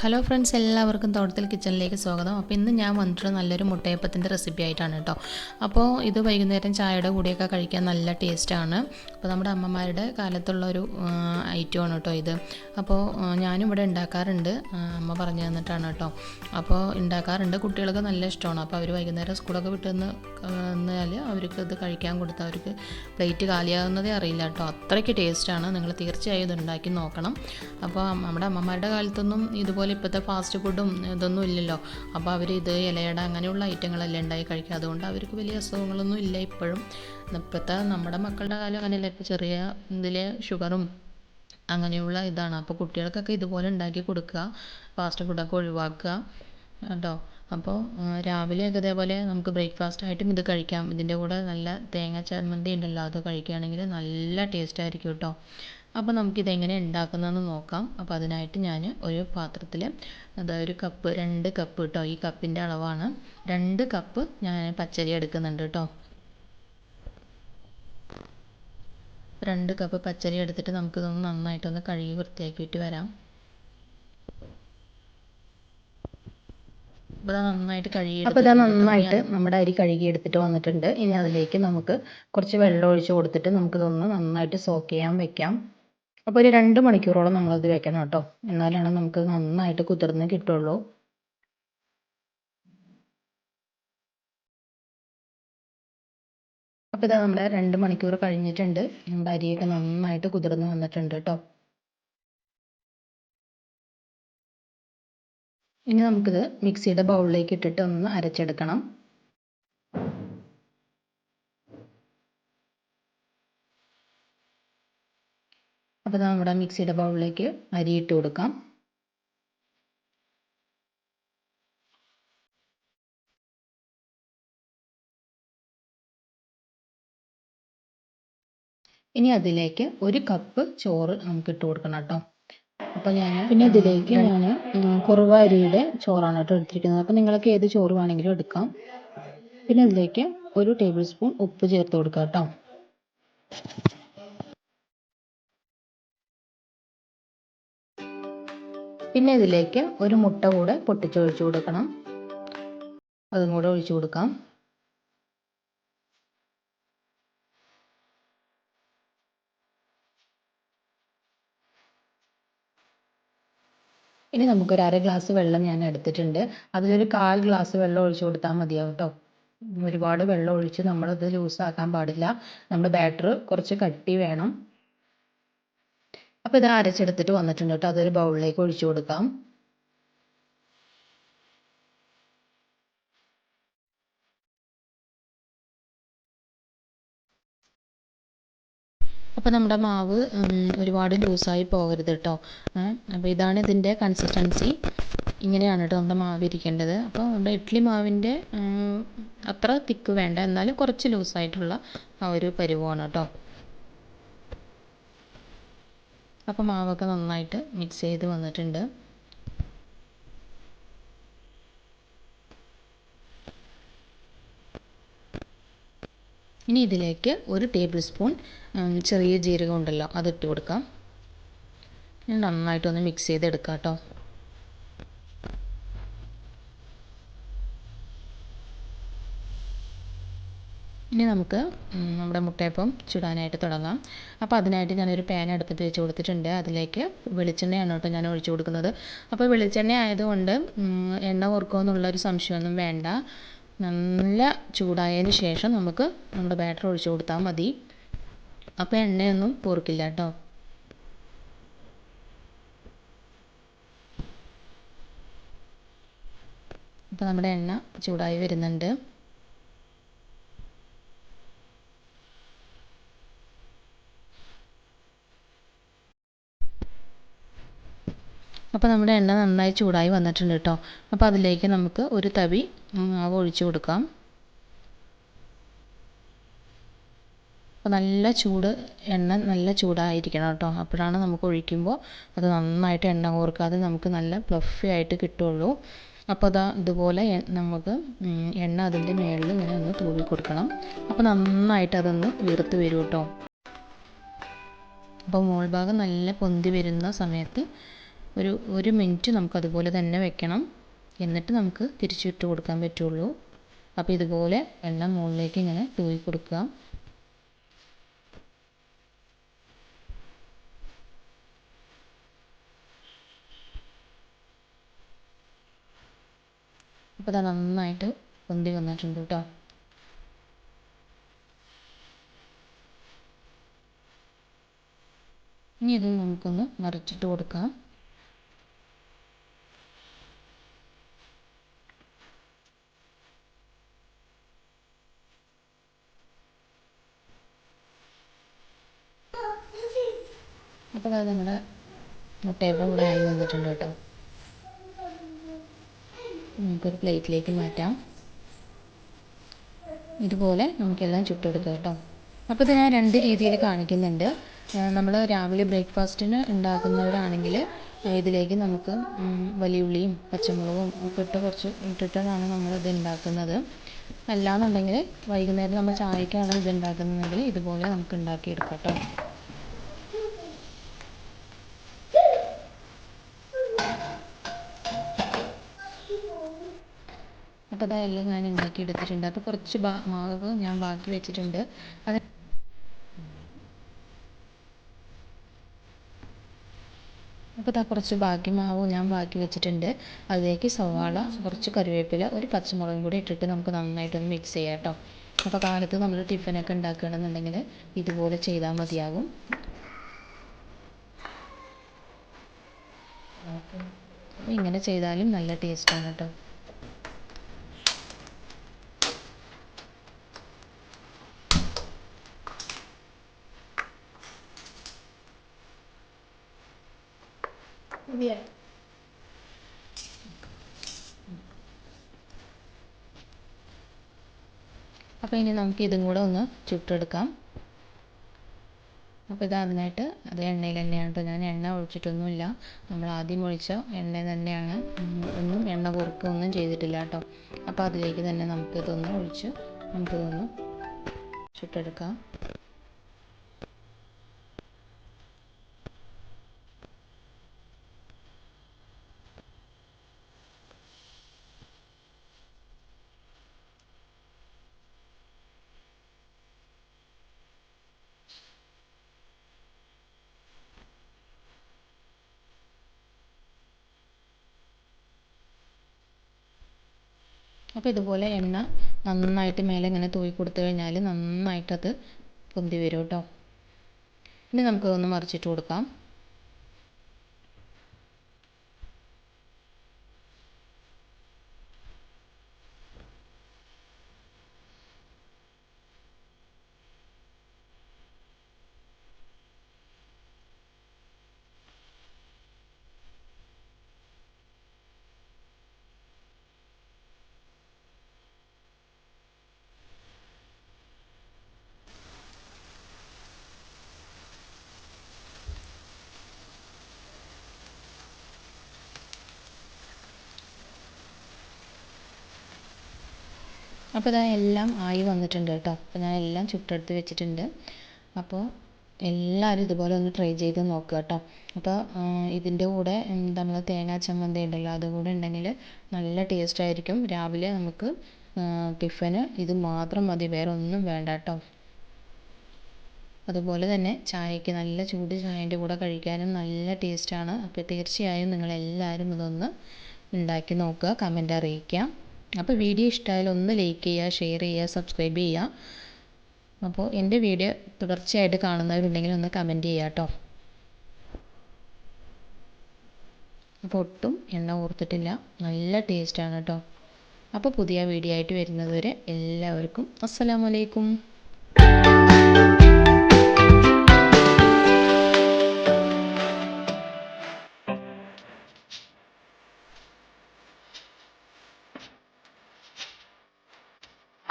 Hello friends എല്ലാവർക്കും തോട്ടത്തിൽ കിച്ചണിലേക്ക് സ്വാഗതം. അപ്പോൾ ഇന്ന് ഞാൻ വന്നിട്ടുള്ള നല്ലൊരു മുട്ടയപ്പത്തിന്റെ റെസിപ്പി ആയിട്ടാണ് കേട്ടോ. അപ്പോൾ ഇത് വൈകുന്നേരം ചായയുടെ കൂടെയൊക്കെ കഴിക്കാൻ നല്ല ടേസ്റ്റാണ് അപ്പോൾ നമ്മുടെ അമ്മമാരുടെ കാലത്തുള്ള ഒരു ഐറ്റം ആണ് കേട്ടോ ഇത്. അപ്പോൾ ഞാനും ഇവിടെ ഉണ്ടാക്കാറുണ്ട്. അമ്മ പറഞ്ഞു തന്നിട്ടാണ് കേട്ടോ. അപ്പോൾ ഉണ്ടാക്കാറുണ്ട്. കുട്ടികൾക്ക് നല്ല ഇഷ്ടമാണ്. അപ്പോൾ അവർ വൈകുന്നേരം സ്കൂളൊക്കെ വിട്ട് വന്ന് വന്നാൽ അവർക്ക് ഇത് കഴിക്കാൻ കൊടുത്താൽ അവർക്ക് പ്ലേറ്റ് കാലിയാകുന്നതേ അറിയില്ല കേട്ടോ. അത്രയ്ക്ക് ടേസ്റ്റാണ് നിങ്ങൾ തീർച്ചയായും ഇത് ഉണ്ടാക്കി നോക്കണം. അപ്പോൾ നമ്മുടെ അമ്മമാരുടെ കാലത്തൊന്നും ഇതുപോലെ ഇപ്പോഴത്തെ ഫാസ്റ്റ് ഫുഡും ഇതൊന്നും ഇല്ലല്ലോ. അപ്പോൾ അവർ ഇത് ഇലയട അങ്ങനെയുള്ള ഐറ്റങ്ങളെല്ലാം ഉണ്ടായി കഴിക്കുക അതുകൊണ്ട് അവർക്ക് വലിയ അസുഖങ്ങളൊന്നും ഇല്ല ഇപ്പോഴും. ഇപ്പോഴത്തെ നമ്മുടെ മക്കളുടെ കാലം അങ്ങനെയല്ല. ഇപ്പോൾ ചെറിയ ഇതിൽ ഷുഗറും അങ്ങനെയുള്ള ഇതാണ്. അപ്പോൾ കുട്ടികൾക്കൊക്കെ ഇതുപോലെ ഉണ്ടാക്കി കൊടുക്കുക ഫാസ്റ്റ് ഫുഡൊക്കെ ഒഴിവാക്കുക കേട്ടോ അപ്പോൾ രാവിലെ രാവിലെയൊക്കെ ഇതേപോലെ നമുക്ക് ബ്രേക്ക്ഫാസ്റ്റ് ആയിട്ടും ഇത് കഴിക്കാം. ഇതിന്റെ കൂടെ നല്ല തേങ്ങ ചമ്മന്തി ഉണ്ടല്ലോ അത് കഴിക്കുകയാണെങ്കിൽ നല്ല ടേസ്റ്റ് ആയിരിക്കും കേട്ടോ അപ്പോൾ നമുക്കിത് എങ്ങനെ ഉണ്ടാക്കുന്നതെന്ന് നോക്കാം. അപ്പോൾ അതിനായിട്ട് ഞാൻ ഒരു പാത്രത്തിൽ അതായത് ഒരു കപ്പ് രണ്ട് കപ്പ് കേട്ടോ ഈ കപ്പിന്റെ അളവാണ്. രണ്ട് കപ്പ് ഞാൻ പച്ചരി എടുക്കുന്നുണ്ട് കേട്ടോ രണ്ട് കപ്പ് പച്ചരി എടുത്തിട്ട് നമുക്കിതൊന്ന് നന്നായിട്ടൊന്ന് കഴുകി വൃത്തിയാക്കിയിട്ട് വരാം. നന്നായിട്ട് കഴുകി അപ്പോൾ ഇതാ നന്നായിട്ട് നമ്മുടെ അരി കഴുകി എടുത്തിട്ട് വന്നിട്ടുണ്ട്. ഇനി അതിലേക്ക് നമുക്ക് കുറച്ച് വെള്ളം ഒഴിച്ച് കൊടുത്തിട്ട് നമുക്കിതൊന്ന് നന്നായിട്ട് സോക്ക് ചെയ്യാൻ വെക്കാം. അപ്പോൾ ഒരു രണ്ട് മണിക്കൂറോളം നമ്മളത് വെക്കണം കേട്ടോ. എന്നാലാണ് നമുക്ക് നന്നായിട്ട് കുതിർന്ന് കിട്ടുള്ളൂ. അപ്പോൾ ഇതാ നമ്മുടെ രണ്ട് മണിക്കൂർ കഴിഞ്ഞിട്ടുണ്ട്. നമ്മുടെ അരിയൊക്കെ നന്നായിട്ട് കുതിർന്ന് വന്നിട്ടുണ്ട് കേട്ടോ. ഇനി നമുക്കിത് മിക്സിയുടെ ബൗളിലേക്ക് ഇട്ടിട്ട് ഒന്ന് അരച്ചെടുക്കണം. അപ്പോൾ നമ്മുടെ മിക്സിയുടെ ബൗളിലേക്ക് അരി ഇട്ട് കൊടുക്കാം. ഇനി അതിലേക്ക് ഒരു കപ്പ് ചോറ് നമുക്ക് ഇട്ട് കൊടുക്കണം കേട്ടോ. അപ്പോൾ ഞാൻ പിന്നെ ഇതിലേക്ക് ഞാൻ കുറുവ അരിയുടെ ചോറാണ് കേട്ടോ എടുത്തിരിക്കുന്നത്. അപ്പോൾ നിങ്ങൾക്ക് ഏത് ചോറ് വേണമെങ്കിലും എടുക്കാം. പിന്നെ ഇതിലേക്ക് ഒരു ടേബിൾ സ്പൂൺ ഉപ്പ് ചേർത്ത് കൊടുക്കാട്ടോ. കേട്ടോ. പിന്നെ ഇതിലേക്ക് ഒരു മുട്ട കൂടെ പൊട്ടിച്ചൊഴിച്ചു കൊടുക്കണം. അതും കൂടെ ഒഴിച്ചു കൊടുക്കാം. ഇനി നമുക്കൊരു അര ഗ്ലാസ് വെള്ളം ഞാൻ എടുത്തിട്ടുണ്ട്. അതിലൊരു കാൽ ഗ്ലാസ് വെള്ളം ഒഴിച്ചു കൊടുത്താൽ മതിയാവും കേട്ടോ ഒരുപാട് വെള്ളം ഒഴിച്ച് നമ്മളത് ലൂസാക്കാൻ പാടില്ല. നമ്മുടെ ബാറ്റർ കുറച്ച് കട്ടി വേണം. അപ്പോൾ ഇത് അരച്ചെടുത്തിട്ട് വന്നിട്ടുണ്ട് കേട്ടോ. അതൊരു ബൗളിലേക്ക് ഒഴിച്ചു കൊടുക്കാം. അപ്പോൾ നമ്മുടെ മാവ് ഒരുപാട് ലൂസായി പോകരുത് കേട്ടോ. അപ്പോൾ ഇതാണ് ഇതിന്റെ കൺസിസ്റ്റൻസി ഇങ്ങനെയാണ് കേട്ടോ നമ്മുടെ മാവ് ഇരിക്കേണ്ടത്. അപ്പോൾ നമ്മുടെ ഇഡ്ഡലി മാവിന്റെ അത്ര തിക്ക് വേണ്ട. എന്നാലും കുറച്ച് ലൂസായിട്ടുള്ള ആ ഒരു പരുവമാണ് കേട്ടോ. അപ്പോൾ മാവൊക്കെ നന്നായിട്ട് മിക്സ് ചെയ്ത് വന്നിട്ടുണ്ട്. ഇനി ഇതിലേക്ക് ഒരു ടേബിൾ സ്പൂൺ ചെറിയ ജീരകം ഉണ്ടല്ലോ അതിട്ട് കൊടുക്കാം. നന്നായിട്ടൊന്ന് മിക്സ് ചെയ്തെടുക്കാം കേട്ടോ ഇനി നമുക്ക് നമ്മുടെ മുട്ടയപ്പം ചുടാനായിട്ട് തുടങ്ങാം. അപ്പോൾ അതിനായിട്ട് ഞാനൊരു പാൻ അടുപ്പത്ത് വെച്ച് കൊടുത്തിട്ടുണ്ട്. അതിലേക്ക് വെളിച്ചെണ്ണയാണ് കേട്ടോ ഞാൻ ഒഴിച്ചു കൊടുക്കുന്നത്. അപ്പോൾ വെളിച്ചെണ്ണ ആയതുകൊണ്ട് എണ്ണ എണ്ണ ഓർക്കുമെന്നുള്ളൊരു സംശയമൊന്നും വേണ്ട. നല്ല ചൂടായതിന് ശേഷം നമുക്ക് നമ്മുടെ ബാറ്റർ ഒഴിച്ചു കൊടുത്താൽ മതി. അപ്പോൾ എണ്ണയൊന്നും പൊറുക്കില്ല കേട്ടോ. അപ്പോൾ നമ്മുടെ എണ്ണ ചൂടായി വരുന്നുണ്ട്. അപ്പോൾ നമ്മുടെ എണ്ണ നന്നായി ചൂടായി വന്നിട്ടുണ്ട് കേട്ടോ അപ്പോൾ അതിലേക്ക് നമുക്ക് ഒരു തവി മാവ് ഒഴിച്ചു കൊടുക്കാം. അപ്പോൾ നല്ല ചൂട് എണ്ണ നല്ല ചൂടായിരിക്കണം കേട്ടോ അപ്പോഴാണ് നമുക്ക് ഒഴിക്കുമ്പോൾ അത് നന്നായിട്ട് എണ്ണ കോർക്കാതെ നമുക്ക് നല്ല പ്ലഫി ആയിട്ട് കിട്ടുള്ളൂ. അപ്പോൾ അതാ ഇതുപോലെ നമുക്ക് എണ്ണ അതിന്റെ മേളിൽ ഇങ്ങനെ ഒന്ന് തൂവി കൊടുക്കണം. അപ്പോൾ നന്നായിട്ട് അതൊന്ന് വീർത്ത് വരും കേട്ടോ അപ്പോൾ മോൾ ഭാഗം നല്ല പൊന്തി വരുന്ന സമയത്ത് ഒരു ഒരു മിനിറ്റ് നമുക്ക് അതുപോലെ തന്നെ വെക്കണം. എന്നിട്ട് നമുക്ക് തിരിച്ചിട്ട് കൊടുക്കാൻ പറ്റുള്ളൂ. അപ്പോൾ ഇതുപോലെ എണ്ണ മുകളിലേക്ക് ഇങ്ങനെ തൂവി കൊടുക്കുക അപ്പോൾ അത് നന്നായിട്ട് പൊന്തി വന്നിട്ടുണ്ട് കേട്ടോ ഇനി ഇത് നമുക്കൊന്ന് മറിച്ചിട്ട് കൊടുക്കാം. അപ്പോൾ നമ്മുടെ മുട്ടയപ്പം ഇവിടെ ആയി വന്നിട്ടുണ്ട് കേട്ടോ. നമുക്കൊരു പ്ലേറ്റിലേക്ക് മാറ്റാം. ഇതുപോലെ നമുക്കെല്ലാം ചുട്ടെടുക്കാം കേട്ടോ. അപ്പോൾ ഇത് ഞാൻ രണ്ട് രീതിയിൽ കാണിക്കുന്നുണ്ട്. നമ്മൾ രാവിലെ ബ്രേക്ക്ഫാസ്റ്റിന് ഉണ്ടാക്കുന്നവരാണെങ്കിൽ ഇതിലേക്ക് നമുക്ക് വലിയ ഉള്ളിയും പച്ചമുളകും ഒക്കെ ഇട്ട് കുറച്ച് ഇട്ടിട്ടാണ് നമ്മളിത് ഉണ്ടാക്കുന്നത്. അല്ലാന്നുണ്ടെങ്കിൽ വൈകുന്നേരം നമ്മൾ ചായക്കാണ് ഇത് ഉണ്ടാക്കുന്നതെങ്കിൽ ഇതുപോലെ നമുക്ക് ഉണ്ടാക്കിയെടുക്കാം കേട്ടോ. അപ്പോൾ അതെല്ലാം ഞാൻ ഉണ്ടാക്കി എടുത്തിട്ടുണ്ട്. അപ്പോൾ കുറച്ച് മാവ് ഞാൻ ബാക്കി വെച്ചിട്ടുണ്ട്. അത് അപ്പോൾ ഇതാ കുറച്ച് ബാക്കി മാവ് ഞാൻ ബാക്കി വെച്ചിട്ടുണ്ട്. അതിലേക്ക് സവാള കുറച്ച് കറിവേപ്പില ഒരു പച്ചമുളകും കൂടി ഇട്ടിട്ട് നമുക്ക് നന്നായിട്ടൊന്ന് മിക്സ് ചെയ്യാം കേട്ടോ. അപ്പോൾ കാലത്ത് നമ്മൾ ടിഫിനൊക്കെ ഉണ്ടാക്കുകയാണെന്നുണ്ടെങ്കിൽ ഇതുപോലെ ചെയ്താൽ മതിയാകും. ഇങ്ങനെ ചെയ്താലും നല്ല ടേസ്റ്റാണ് കേട്ടോ. മതിയായി അപ്പോൾ ഇനി നമുക്ക് ഇതും കൂടെ ഒന്ന് ചുട്ടെടുക്കാം. അപ്പോൾ ഇത് അതിനായിട്ട് അത് എണ്ണയിൽ തന്നെയാണ് ഞാൻ എണ്ണ ഒഴിച്ചിട്ടൊന്നുമില്ല. നമ്മൾ ആദ്യം ഒഴിച്ച എണ്ണ തന്നെയാണ്. ഒന്നും എണ്ണ കുറുക്കൊന്നും ചെയ്തിട്ടില്ല കേട്ടോ അപ്പോൾ അതിലേക്ക് തന്നെ നമുക്കിതൊന്ന് ഒഴിച്ച് നമുക്കിതൊന്ന് ചുട്ടെടുക്കാം. അപ്പോൾ ഇതുപോലെ എണ്ണ നന്നായിട്ട് മേലെ ഇങ്ങനെ തൂവി കൊടുത്തു കഴിഞ്ഞാൽ നന്നായിട്ടത് പൊന്തി വരും കേട്ടോ ഇനി നമുക്കതൊന്ന് മറിച്ചിട്ട് കൊടുക്കാം. അപ്പോൾ ഇതാ എല്ലാം ആയി വന്നിട്ടുണ്ട് കേട്ടോ. അപ്പോൾ ഞാൻ എല്ലാം ചുട്ടെടുത്ത് വെച്ചിട്ടുണ്ട്. അപ്പോൾ എല്ലാവരും ഇതുപോലെ ഒന്ന് ട്രൈ ചെയ്ത് നോക്കുക കേട്ടോ. അപ്പോൾ ഇതിന്റെ കൂടെ നമ്മൾ തേങ്ങാ ചമ്മന്തി ഉണ്ടല്ലോ അതും കൂടെ ഉണ്ടെങ്കിൽ നല്ല ടേസ്റ്റ് ആയിരിക്കും. രാവിലെ നമുക്ക് ടിഫിന് ഇത് മാത്രം മതി വേറെ ഒന്നും വേണ്ട കേട്ടോ. അതുപോലെ തന്നെ ചായയ്ക്ക് നല്ല ചൂട് ചായന്റെ കൂടെ കഴിക്കാനും നല്ല ടേസ്റ്റാണ് അപ്പോൾ തീർച്ചയായും നിങ്ങളെല്ലാവരും ഇതൊന്ന് ഉണ്ടാക്കി നോക്കുക കമന്റ് അറിയിക്കാം. അപ്പോൾ വീഡിയോ ഇഷ്ടമായാൽ ഒന്ന് ലൈക്ക് ചെയ്യുക ഷെയർ ചെയ്യുക സബ്സ്ക്രൈബ് ചെയ്യുക. അപ്പോൾ എന്റെ വീഡിയോ തുടർച്ചയായിട്ട് കാണുന്നവരുണ്ടെങ്കിൽ ഒന്ന് കമന്റ് ചെയ്യുക കേട്ടോ. അപ്പോൾ ഒട്ടും എണ്ണ ഓർത്തിട്ടില്ല നല്ല ടേസ്റ്റാണ് കേട്ടോ. അപ്പോൾ പുതിയ വീഡിയോ ആയിട്ട് വരുന്നത് വരെ എല്ലാവർക്കും അസ്സലാമലൈക്കും